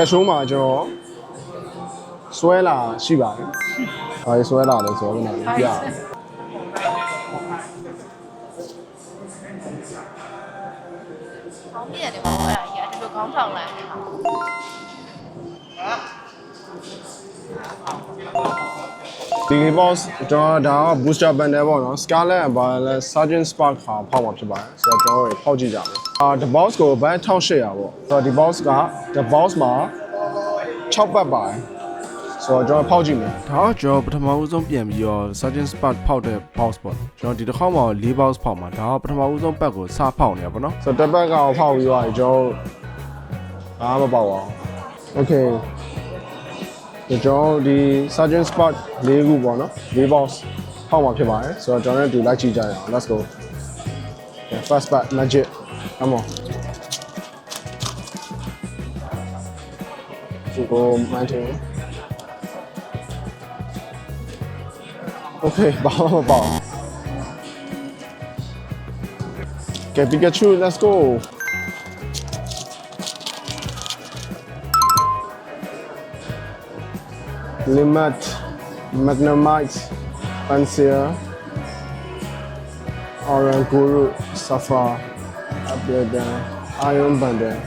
ကက်ရှိုးမှာကျွန်တော်ဆွဲလာရှိပါတယ်။ဘာဆွဲလာလဲဆိုတော့ကျွန်တော်ပြရအောင်ကောင်းပြရတယ်ပေါ့အဲ့ဒါကြီးကဒီလိုကောင်းထောင်လိုက်တာ ဒီ boss ကျွန်တော်ဒါက booster bundle ပေါ့နော် Scarlet and Violet Sergeant Spark ဟာဖောက်မှာဖြစ်ပါတယ်ဆိုတော့ကျွန်တော်တို့ဖောက်ကြည့်ကြမယ်အာဒီ box ကိုဘတ်1800ပေါ့ဆိုတော့ဒီ box ကဒီ box မှာ6ပတ်ပါတယ်ဆိုတော့ကျွန်တော်ဖောက်ကြည့်မယ်ဒါကကျွန်တော်ပထမဦးဆုံးပြန်ပြီးတော့ Sergeant Spark ဖောက်တဲ့ box ပေါ့ကျွန်တော်ဒီတစ်ခေါက်မှာ4 box ဖောက်မှာဒါကပထမဦးဆုံးပတ်ကိုစဖောက်နေရပါတော့ဆိုတော့တစ်ပတ်ကောင်ဖောက်ပြီးတော့ကျွန်တော်အားမပေါက်အောင် Okay ကျွန်တော်ဒီ Sergeant Spot ၄ခုပေါ့နော်၄ box ဖောက်မှာဖြစ်ပါတယ်ဆိုတော့ကျွန်တော်တို့လိုက်ကြည့်ကြရအောင် let's go yeah, first bat magic come on to go mountain okay ဘာမှမပေါ့ Okay Pikachu let's go Limit, Magnemite, Panseer, Oranguru, Safa, Abledan, Iron Bundle.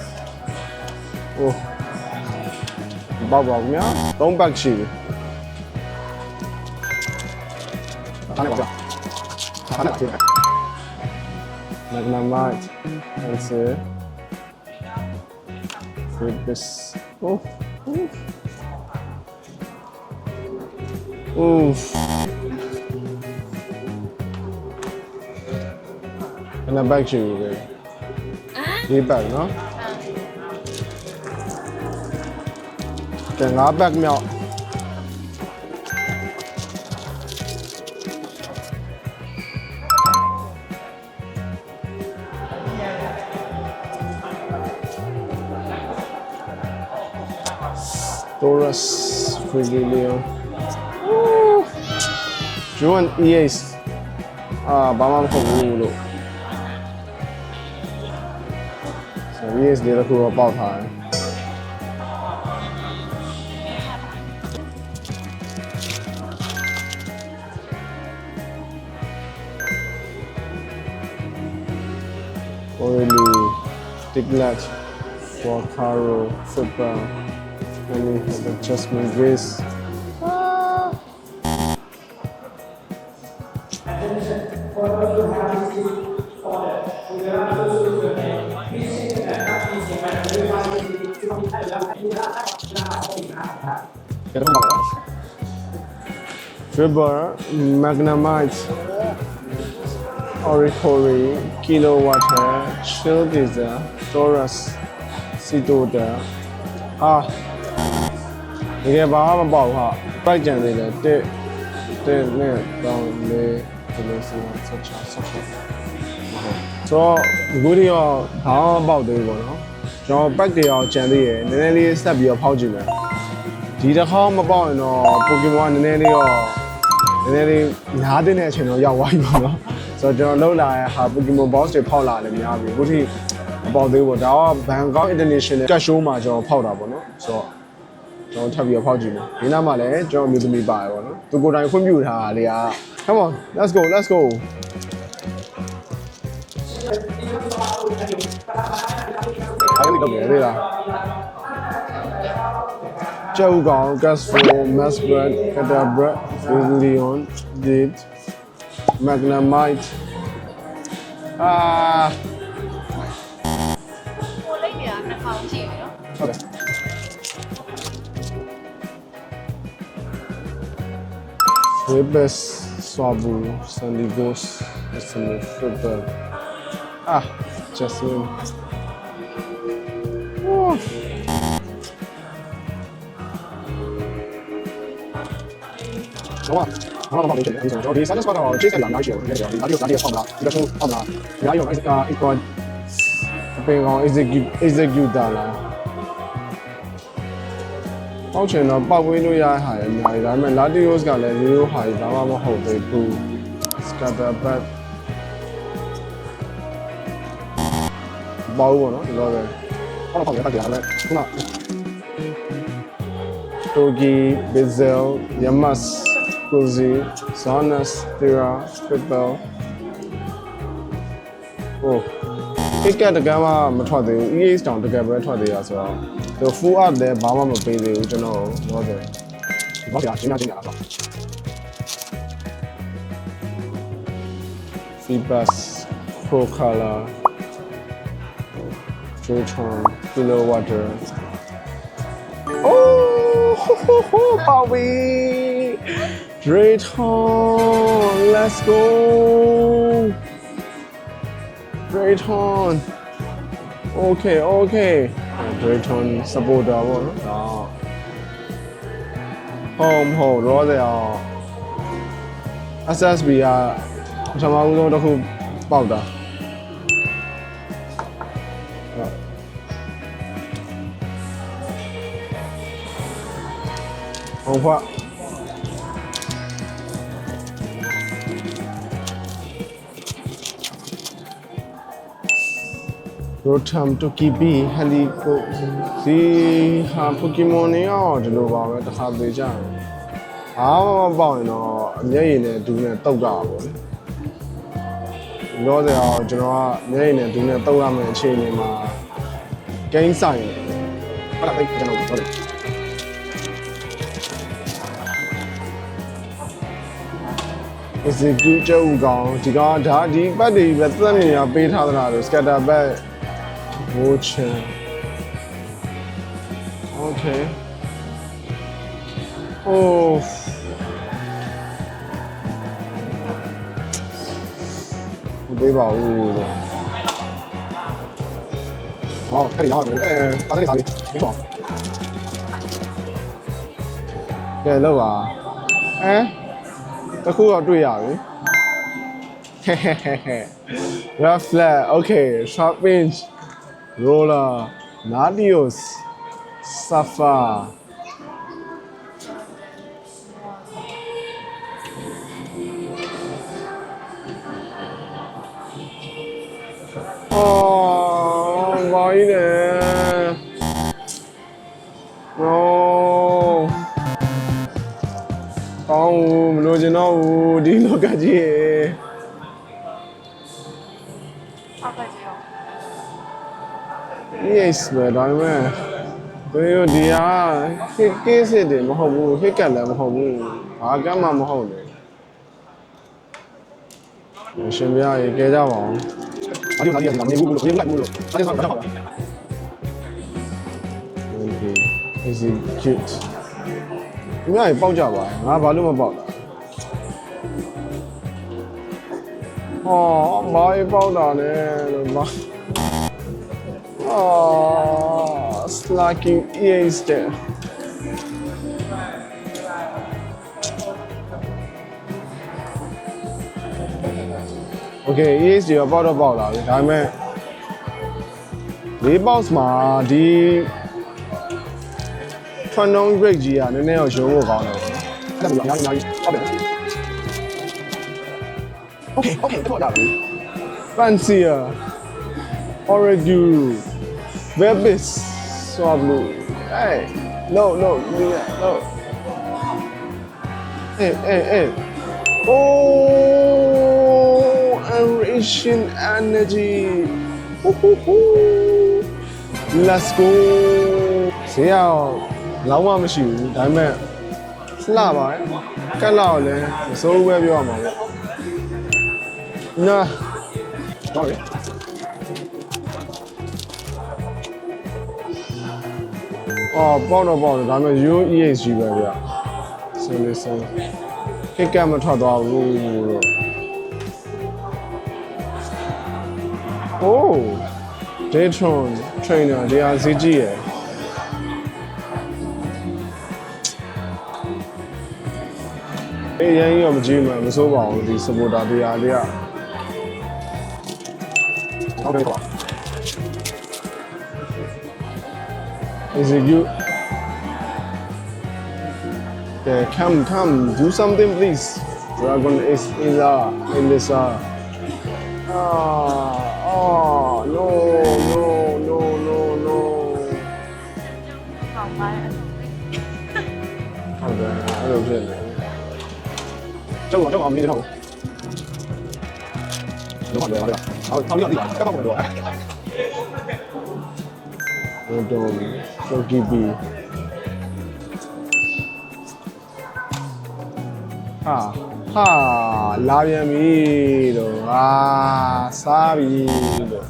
Oh. ပေါက်ပါဘူးညာ၃ဘက်ရှိတယ်။အားနဲ့ပါ။အားနဲ့ပါ။ Magnemite, Panseer. With this. Oh. oh. Oof. Uff. En la bike, j'ai ouvert. Hein? Les bagues, non? C'est la. Taurus, Frigilion. June ES? Ah, uh, Bama Mkulu. So East did a cool about time. Oily, Diglat, Wakaro, Football, Many have just adjustment raised. for us to have this order. We are also to the vision and not vision, but we have to be to be a lot of River Magnamite Oricori Kilowater Shildiza Taurus Sidoda ဟာတကယ်ဘာမှမပေါ့ဟာပိုက်ကြံနေတယ်1 1 2 3 4 ဆိုလို့ဆိုဆက်ချဆက်ချဆိုတော့ဒီကိုဒီရောဘာမှမပေါက်သေးဘူးပေါ့နော်ကျွန်တော် pack တွေအောင်ကြံသေးရယ်နည်းနည်းလေးဆက်ပြီးတော့ဖောက်ကြည့်မယ်ဒီတစ်ခေါက်မပေါက်ရင်တော့ Pokemon ကနည်းနည်းလေးတော့နည်းနည်းလေးညားတဲ့အချိန်တော့ရောက်သွားပြီပေါ့နော်ဆိုတော့ကျွန်တော်လှုပ်လာတဲ့ဟာ Pokemon Boss တွေဖောက်လာလည်းများပြီအခုထိမပေါက်သေးဘူးပေါ့ဒါက Bangkok International Cat Show မှာကျွန်တော်ဖောက်တာပေါ့နော်ဆိုတော့ ကျွန်တော်ထပ်ပြီးတော့ဖောက်ကြည့်မယ်ဒီနားမှာလည်းကျွန်တော်မျိုးသမီးပါတယ်ပေါ့နော်သူကိုယ်တိုင်ဖွင့်ပြထားတာလေက come on let's go let's go အဲ့ဒီတော့လေလားကျောက်ကောင် gas for mass bread catabret leon did magnemite အာကိုလိမ့်နေတာနှစ်ခေါင်းရှိပြီနော်ဟုတ်တယ် Rebus, Swabu, Sandigos, Esame, Football. Ah, Jasmine. Woo. 好啊，好了，好理解，理解。我第三个 spot 我接下来拿酒，那个拿酒拿酒放啦，一个手放啦，然后用一个一个，比如讲 execute execute 啦。 ပေါက်ချင်တော့ပောက်ဝေးလို့ရတဲ့ဟာရအများကြီးဒါပေမဲ့ Latios ကလည်းရိုးရိုးဟာကြီးဘာမှမဟုတ်သေးဘူး Scatter back ပေါက်ပေါ့နော်ဒီလိုပဲဟောတော့ပေါက်ရပါတယ်ဒါပေမဲ့ခုန Togi, Bizel, Yamas, Kuzi, Zonas, Tira, Triple. Oh. ကိကတကယ်မှမထွက်သေးဘူး EA တောင်တကယ်ပဲထွက်သေးရဆိုတော့ သူ full up လည်းဘာမှမပေးသေးဘူးကျွန်တော်တော့ဆိုဘာပြချင်းချင်းလာတော့ Feedback Pro Color Jotron Kilowatt Oh ho, ho, ho, Bobby Drayton Let's go Drayton Okay okay Drayton supporter ပေါ့နော်ဒါဟုတ်မဟုတ်တော့တယ်အောင် SSB ကပထမဦးဆုံးတစ်ခုပေါက်တာဟုတ်ဟုတ် ဖရိုထမ်တိုကီဘီဟယ်လီကိုဒီဟာပိုကီမွန်တွေရောဒီလိုပါပဲတစ်ခါသေးကြတယ်အားမမပေါက်ရင်တော့အမျက်ရည်နဲ့ဒူးနဲ့တုတ်တာပေါ့လေလောဆယ်အောင်ကျွန်တော်ကမျက်ရည်နဲ့ဒူးနဲ့တုတ်ရမယ့်အခြေအနေမှာဂိမ်းဆိုင်တယ်ဟုတ်လားကျွန်တော်ပြောတယ် execute ကျုပ်ကောင်ဒီကောင်ဒါဒီပတ်တွေပဲသက်နေရပေးထားသလားလို့ scatter back motion okay oh 我去 ok 哦。一杯吧呜呜呜好可以好可以诶好嘞好嘞挺好给你漏啊。诶这裤子要注意啊。嘿嘿嘿嘿。We are flag ok sharp wings Lola, Nadios, Safa. Oh, vai, né? Não. Pau, não de novo, de locadia. Yes ပဲဒါပေမဲ့ဘယ်လိုဒီဟာဟစ်ကေးစစ်တယ်မဟုတ်ဘူးဟစ်ကတ်လည်းမဟုတ်ဘူးဘာကမှမဟုတ်တယ်ရှင်ပြရေကဲကြပါအောင်အဲ့ဒီဟာဒီကမနေဘူးလို့ပြင်လိုက်ဘူးလို့အဲ့ဒီဟာကတော့ Okay is it cute အများကြီးပေါက်ကြပါငါဘာလို့မပေါက်တာဟောဘာကြီးပေါက်တာလဲလို့မ အော် slacking ears there Okay ears တွေပေါက်တော့ပေါက်လာပြီဒါပေမဲ့လေး box မှာဒီ front down brake ကြီးကနည်းနည်းတော့ရုံးဖို့ကောင်းတယ်ပေါ့နော်အဲ့ဒါကအများကြီးအများကြီးဟုတ်တယ် Okay okay တော့ရပြီ Fancier Origu Vebis Swablu Hey no no yeah, no Hey hey hey Oh enriching energy Woo-hoo-hoo. Let's go ဈေးအောင်လောင်းမမရှိဘူးဒါပေမဲ့လှပါတယ်ကက်လောက်လည်းမစိုးဘူးပဲပြောရမှာပေါ့နာတော့ရ အော်ပေါ့တော့ပေါ့တော့ဒါပေမဲ့ UEHG ပဲဗျဆင်းလေးဆင်းကက်ကမထွက်သွားဘူးလို့ Oh Daytron trainer ဒီအားဈေးကြီးရယ်အေးရန်ကြီးတော့မကြည့်မှမစိုးပါဘူးဒီ supporter တရားလေးကဟုတ်တယ်ကွာ execute. Okay, come, come, do something, please. Dragon is in the in this. Uh, oh, oh, no, no, no, no, no. Okay, I don't get it. 周王周王唔知頭，你話唔話咧？我偷咗啲人，急急唔到啊！我做。 င်းရည်ကပ်ပေါက်မလို့ဟုတ်တော့ဆိုကီပီဟာဟာလာပြန်ပြီတော့ဟာစားပြီလို့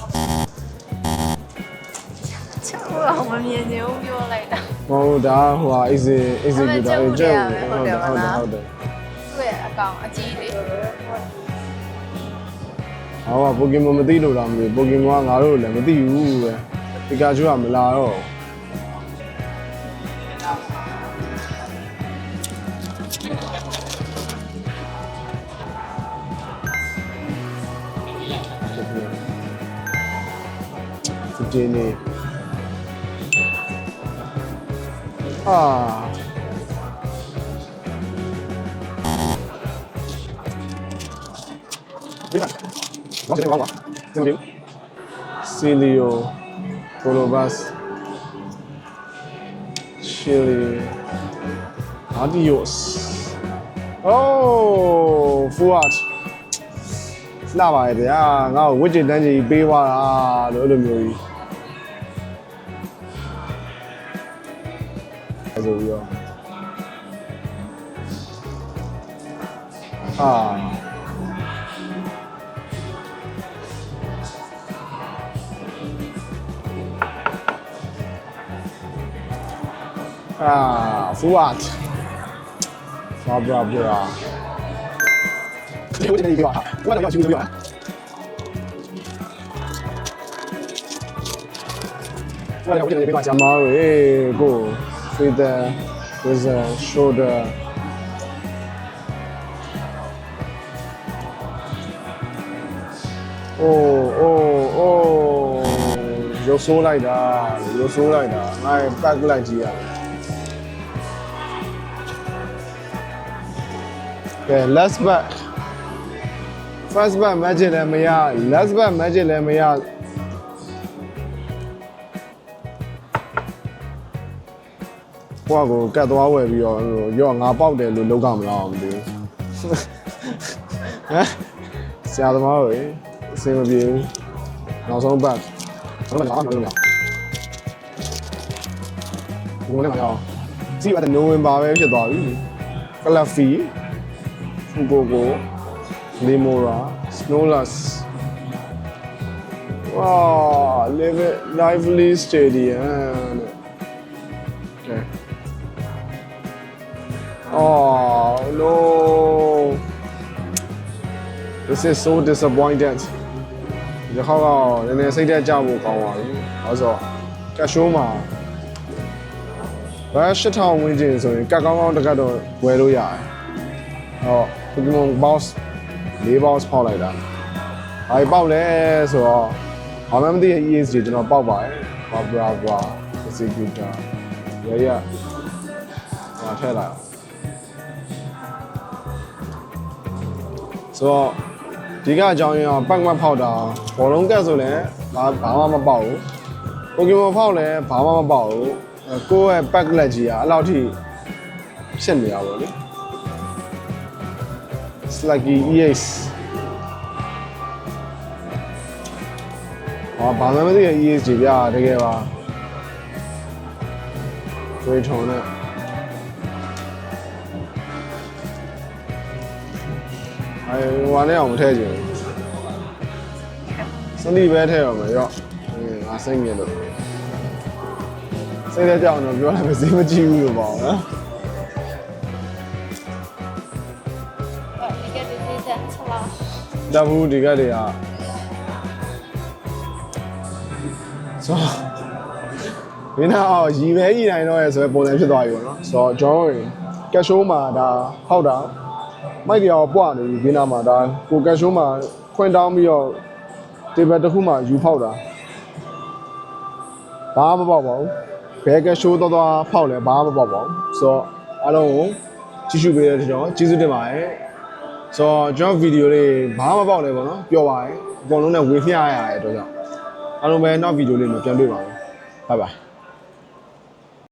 ချစ်တော့မမြင်ချင်ဘူးပြောလိုက်တာမဟုတ်ဒါဟိုဟာ easy easy ကတာကြောက်ဟုတ်တယ်ဟုတ်တယ်ဟုတ်တယ်သူ့ရဲ့အကောင်အကြီးလေးဟောပါပိုကီမွန်မသိလို့လားမသိဘူးပိုကီမွန်ကငါတို့လည်းမသိဘူးပဲပီကာချူကမလာတော့ DNA. Ah. Vem cá. Chile. လီယိုပိုလိုဘတ်ရှီလီအာဒီယိုစ်အိုးဖူအတ်လာပါရဲ့ဗျာငါ့ကိုဝစ်ကျင်တန်းကြီးပေးသွားတာလို့အဲ့လိုမျိုးကြီးအဲ့ဆိုပြီးတော့အာ Ah, Fuat. 不知道，不知道。我今天一个啊，我来要求一个啊。Tomorrow, hey, with the with the shoulder. Oh. ကဲ last back first back magic လည်းမရ last back magic လည်းမရဘွားကိုကတ်သွားဝယ်ပြီးတော့ဟိုရော့ငါပေါက်တယ်လို့လောက်ကမလားမသိဘူးဟမ်ဆရာသမားတွေအစင်မပြေဘူးနောက်ဆုံး back ဘာလို့လဲအောင်လို့ရဘုံနဲ့မရအောင်စီးရတဲ့နိုဝင်ဘာပဲဖြစ်သွားပြီကလပ်ဖီ Fugogo, Limora, Snowless. Wow, live it, lively stadium. Okay. Oh no. This is so disappointed. ဒီခေါက်ကနည်းနည်းစိတ်သက်ကြဖို့ကောင်းပါပြီ။အဲဆိုကတ်ရှိုးမှာဘာ8000ဝန်းကျင်ဆိုရင်ကတ်ကောင်းကောင်းတစ်ကတ်တော့ဝယ်လို့ရတယ်။ဟော Pokemon boss ၄ boss ဖောက်လိုက်တာ။ဘာပေါက်လဲဆိုတော့ဘာမှမသိတဲ့ ES တွေကျွန်တော်ပေါက်ပါတယ်။ဘာဘရာဘရာ executor ရရဟာထည့်လိုက်ဆိုတော့ဒီကအကြောင်းရင်းကပတ်မဖောက်တာဘောလုံးကတ်ဆိုလည်းဘာဘာမှမပေါက်ဘူး။ Pokemon ဖောက်လည်းဘာမှမပေါက်ဘူး။ကိုယ့်ရဲ့ pack လက်ကြီးကအဲ့လောက်ထိဖြစ်နေရပါလို့ Sluggy EX ဟောဘာမှမသိတဲ့ EX ကြီးဗျာတကယ်ပါတွေးထုံနဲ့အဲဟိုကနေအောင်မထည့်ချင်ဘူးစနိပဲထည့်ရမယ်ရော့အေးငါစိတ်ငယ်လို့စိတ်တဲ့ကြောင်တော့ပြောလိုက်မစည်းမကြည့်ဘူးလို့ပေါ့နော် တတ်ဘူးဒီကက်တွေကဆိုဒီနောက်အောင်ရီမဲရီနိုင်တော့ရဲဆိုပဲပုံစံဖြစ်သွားပြီပေါ့နော်ဆိုတော့ကျွန်တော်တို့ကက်ရှိုးမှာဒါဟောက်တာမိုက်တရားပွားနေပြီဒီနောက်မှာဒါကိုကက်ရှိုးမှာခွင့်တောင်းပြီးတော့တေဘယ်တစ်ခုမှယူဖောက်တာဘာမှမပေါက်ပါဘူးဘယ်ကက်ရှိုးတော့တော့ဖောက်လဲဘာမှမပေါက်ပါဘူးဆိုတော့အားလုံးကိုကြည့်ရှုပေးတဲ့အတွက်ကျွန်တော်ကျေးဇူးတင်ပါတယ် ဆိုတော့ကျွန်တော်ဗီဒီယိုလေးဘာမှမပေါက်လဲပေါ့နော်ပြောပါရယ်အကုန်လုံးနဲ့ဝေမျှရရတဲ့အတွက်ကြောင့်အားလုံးပဲနောက်ဗီဒီယိုလေးမှာပြန်တွေ့ပါမယ်ဘိုင်ဘိုင်